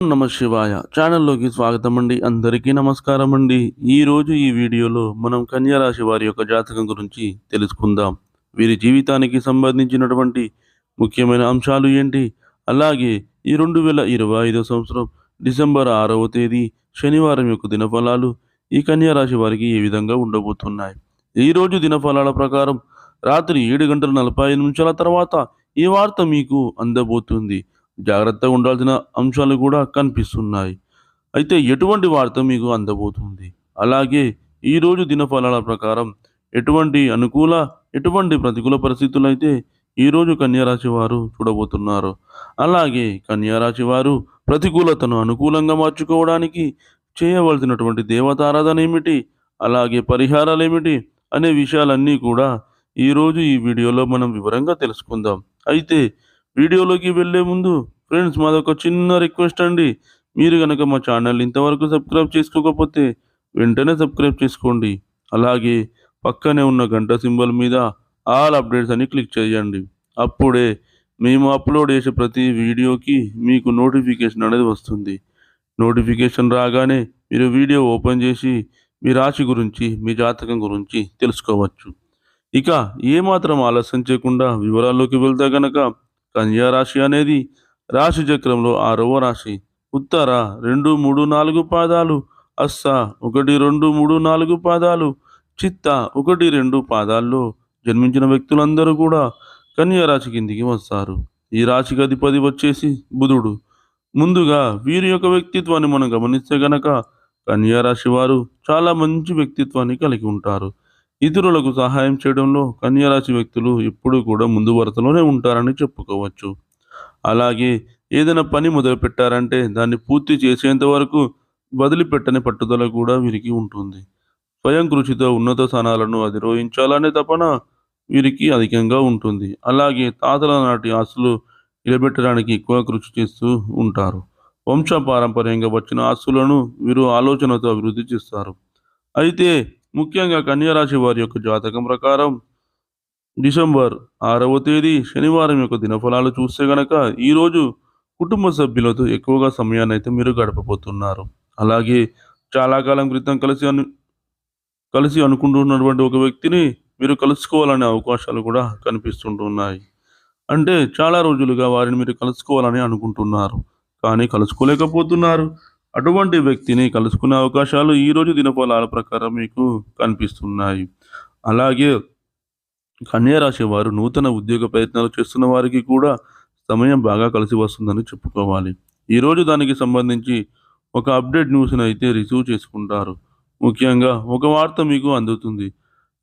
నమ శివాయ. ఛానల్లోకి స్వాగతం అండి అందరికీ నమస్కారం అండి ఈరోజు ఈ వీడియోలో మనం కన్యా రాశి వారి యొక్క జాతకం గురించి తెలుసుకుందాం. వీరి జీవితానికి సంబంధించినటువంటి ముఖ్యమైన అంశాలు ఏంటి? అలాగే ఈ రెండు వేల ఇరవై ఐదో సంవత్సరం డిసెంబర్ ఆరవ తేదీ శనివారం యొక్క దినఫలాలు ఈ కన్యారాశి వారికి ఏ విధంగా ఉండబోతున్నాయి? ఈ రోజు దినఫలాల ప్రకారం రాత్రి ఏడు గంటల నలభై ఐదు నిమిషాల తర్వాత ఈ వార్త మీకు అందబోతుంది. జాగ్రత్తగా ఉండాల్సిన అంశాలు కూడా కనిపిస్తున్నాయి. అయితే ఎటువంటి వార్త మీకు అందబోతుంది? అలాగే ఈరోజు దినఫలాల ప్రకారం ఎటువంటి అనుకూల ఎటువంటి ప్రతికూల పరిస్థితులు అయితే ఈరోజు కన్యారాశి వారు చూడబోతున్నారు. అలాగే కన్యారాశి వారు ప్రతికూలతను అనుకూలంగా మార్చుకోవడానికి చేయవలసినటువంటి దేవతారాధన ఏమిటి? అలాగే పరిహారాలు ఏమిటి? అనే విషయాలన్నీ కూడా ఈరోజు ఈ వీడియోలో మనం వివరంగా తెలుసుకుందాం. అయితే వీడియోలోకి వెళ్ళే ముందు ఫ్రెండ్స్ మాదొక చిన్న రిక్వెస్ట్ అండి. మీరు కనుక మా ఛానల్ ఇంతవరకు సబ్స్క్రైబ్ చేసుకోకపోతే వెంటనే సబ్స్క్రైబ్ చేసుకోండి. అలాగే పక్కనే ఉన్న గంట సింబల్ మీద ఆల్ అప్డేట్స్ అని క్లిక్ చేయండి. అప్పుడే మేము అప్లోడ్ చేసే ప్రతి వీడియోకి మీకు నోటిఫికేషన్ అనేది వస్తుంది. నోటిఫికేషన్ రాగానే మీరు వీడియో ఓపెన్ చేసి మీ రాశి గురించి మీ జాతకం గురించి తెలుసుకోవచ్చు. ఇక ఏమాత్రం ఆలస్యం చేయకుండా వివరాల్లోకి వెళ్తే గనక కన్యా రాశి అనేది రాశి చక్రంలో ఆరవ రాశి. ఉత్తర రెండు మూడు నాలుగు పాదాలు అస్స ఒకటి రెండు మూడు నాలుగు పాదాలు చిత్త ఒకటి రెండు పాదాల్లో జన్మించిన వ్యక్తులందరూ కూడా కన్యా రాశి కిందికి వస్తారు. ఈ రాశికి అధిపతి వచ్చేసి బుధుడు. ముందుగా వీరి యొక్క వ్యక్తిత్వాన్ని మనం గమనిస్తే గనక కన్యా రాశి వారు చాలా మంచి వ్యక్తిత్వాన్ని కలిగి ఉంటారు. ఇతరులకు సహాయం చేయడంలో కన్యరాశి వ్యక్తులు ఎప్పుడూ కూడా ముందు వరుసలోనే ఉంటారని చెప్పుకోవచ్చు. అలాగే ఏదైనా పని మొదలు పెట్టారంటే దాన్ని పూర్తి చేసేంత వరకు వదిలిపెట్టని పట్టుదల కూడా వీరికి ఉంటుంది. స్వయం కృషితో ఉన్నత స్థానాలను అధిరోహించాలనే తపన వీరికి అధికంగా ఉంటుంది. అలాగే తాతల నాటి ఆస్తులు నిలబెట్టడానికి ఎక్కువ కృషి చేస్తూ ఉంటారు. వంశ పారంపర్యంగా వచ్చిన ఆస్తులను వీరు ఆలోచనతో అభివృద్ధి చేస్తారు. అయితే ముఖ్యంగా కన్యారాశి వారి యొక్క జాతకం ప్రకారం డిసెంబర్ ఆరవ తేదీ శనివారం యొక్క దినఫలాలు చూస్తే గనక ఈరోజు కుటుంబ సభ్యులతో ఎక్కువగా సమయాన్ని అయితే మీరు గడపబోతున్నారు. అలాగే చాలా కాలం క్రితం కలిసి అను కలిసి అనుకుంటున్నటువంటి ఒక వ్యక్తిని మీరు కలుసుకోవాలనే అవకాశాలు కూడా కనిపిస్తుంటున్నాయి. అంటే చాలా రోజులుగా వారిని మీరు కలుసుకోవాలని అనుకుంటున్నారు. కానీ కలుసుకోలేకపోతున్నారు. అటువంటి వ్యక్తిని కలుసుకునే అవకాశాలు ఈరోజు దినఫలాల ప్రకారం మీకు కనిపిస్తున్నాయి. అలాగే కన్యారాశి వారు నూతన ఉద్యోగ ప్రయత్నాలు చేస్తున్న వారికి కూడా సమయం బాగా కలిసి వస్తుందని చెప్పుకోవాలి. ఈరోజు దానికి సంబంధించి ఒక అప్డేట్ న్యూస్ని అయితే రిసీవ్ చేసుకుంటారు. ముఖ్యంగా ఒక వార్త మీకు అందుతుంది.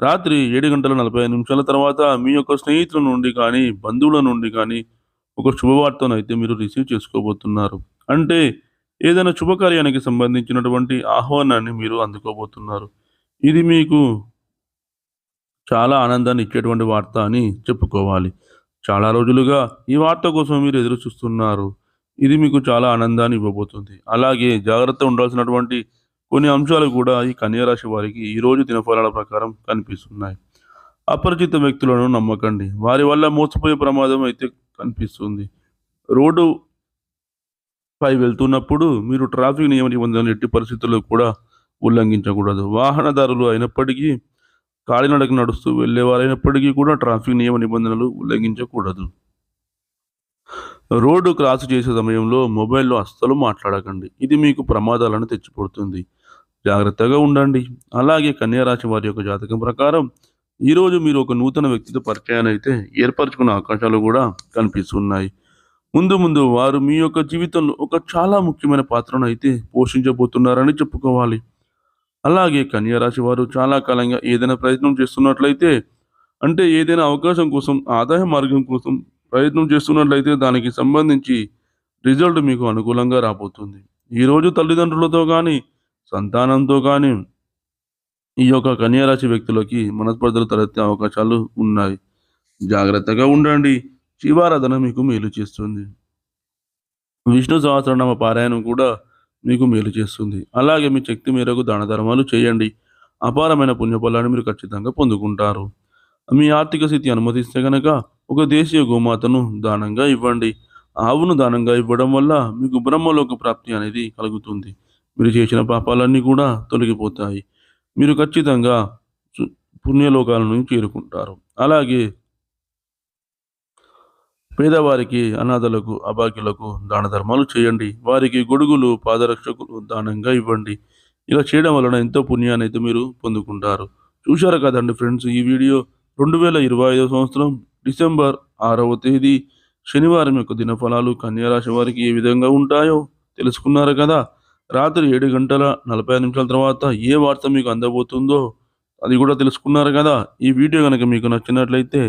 రాత్రి ఏడు గంటల నలభై నిమిషాల తర్వాత మీ యొక్క స్నేహితుల నుండి కానీ బంధువుల నుండి కానీ ఒక శుభవార్తను అయితే మీరు రిసీవ్ చేసుకోబోతున్నారు. అంటే ఏదైనా శుభకార్యానికి సంబంధించినటువంటి ఆహ్వానాన్ని మీరు అందుకోబోతున్నారు. ఇది మీకు చాలా ఆనందాన్ని ఇచ్చేటువంటి వార్త అని చెప్పుకోవాలి. చాలా రోజులుగా ఈ వార్త కోసం మీరు ఎదురు చూస్తున్నారు. ఇది మీకు చాలా ఆనందాన్ని ఇవ్వబోతుంది. అలాగే జాగ్రత్త ఉండాల్సినటువంటి కొన్ని అంశాలు కూడా ఈ కన్యారాశి వారికి ఈరోజు దినఫలాల ప్రకారం కనిపిస్తున్నాయి. అపరిచిత వ్యక్తులను నమ్మకండి. వారి వల్ల మోసపోయే ప్రమాదం అయితే కనిపిస్తుంది. రోడ్డు పై వెళ్తున్నప్పుడు మీరు ట్రాఫిక్ నియమ నిబంధనలు ఎట్టి పరిస్థితుల్లో కూడా ఉల్లంఘించకూడదు. వాహనదారులు అయినప్పటికీ కాలినడక నడుస్తూ వెళ్ళేవారైనప్పటికీ కూడా ట్రాఫిక్ నియమ నిబంధనలు ఉల్లంఘించకూడదు. రోడ్డు క్రాస్ చేసే సమయంలో మొబైల్లో అస్సలు మాట్లాడకండి. ఇది మీకు ప్రమాదాలను తెచ్చిపెడుతుంది. జాగ్రత్తగా ఉండండి. అలాగే కన్యారాశి వారి యొక్క జాతకం ప్రకారం ఈరోజు మీరు ఒక నూతన వ్యక్తితో పరిచయాన్ని అయితే ఏర్పరచుకునే అవకాశాలు కూడా కనిపిస్తున్నాయి. ముందు ముందు వారు మీ యొక్క జీవితంలో ఒక చాలా ముఖ్యమైన పాత్రను అయితే పోషించబోతున్నారని చెప్పుకోవాలి. అలాగే కన్యారాశి వారు చాలా కాలంగా ఏదైనా ప్రయత్నం చేస్తున్నట్లయితే అంటే ఏదైనా అవకాశం కోసం ఆదాయ మార్గం కోసం ప్రయత్నం చేస్తున్నట్లయితే దానికి సంబంధించి రిజల్ట్ మీకు అనుకూలంగా రాబోతుంది. ఈరోజు తల్లిదండ్రులతో కానీ సంతానంతో కానీ ఈ యొక్క కన్యారాశి వ్యక్తులకి మనస్పర్ధలు తలెత్తే అవకాశాలు ఉన్నాయి. జాగ్రత్తగా ఉండండి. శివారాధన మీకు మేలు చేస్తుంది. విష్ణు సహస్రనామ పారాయణం కూడా మీకు మేలు చేస్తుంది. అలాగే మీ శక్తి మేరకు దాన ధర్మాలు చేయండి. అపారమైన పుణ్యఫలాన్ని మీరు ఖచ్చితంగా పొందుకుంటారు. మీ ఆర్థిక స్థితి అనుమతిస్తే కనుక ఒక దేశీయ గోమాతను దానంగా ఇవ్వండి. ఆవును దానంగా ఇవ్వడం వల్ల మీకు బ్రహ్మలోక ప్రాప్తి అనేది కలుగుతుంది. మీరు చేసిన పాపాలన్నీ కూడా తొలగిపోతాయి. మీరు ఖచ్చితంగా పుణ్యలోకాలను చేరుకుంటారు. అలాగే పేదవారికి అనాథలకు అభాగ్యులకు దాన ధర్మాలు చేయండి. వారికి గొడుగులు పాదరక్షకులు దానంగా ఇవ్వండి. ఇలా చేయడం వలన ఎంతో పుణ్యాన్ని అయితే మీరు పొందుకుంటారు. చూశారు కదండి ఫ్రెండ్స్ ఈ వీడియో రెండు వేల ఇరవై ఐదో సంవత్సరం డిసెంబర్ ఆరవ తేదీ. శనివారం యొక్క దినఫలాలు కన్యారాశి వారికి ఏ విధంగా ఉంటాయో తెలుసుకున్నారు కదా? రాత్రి ఏడు గంటల నలభై ఐదు నిమిషాల తర్వాత ఏ వార్త మీకు అందబోతుందో అది కూడా తెలుసుకున్నారు కదా? ఈ వీడియో కనుక మీకు నచ్చినట్లయితే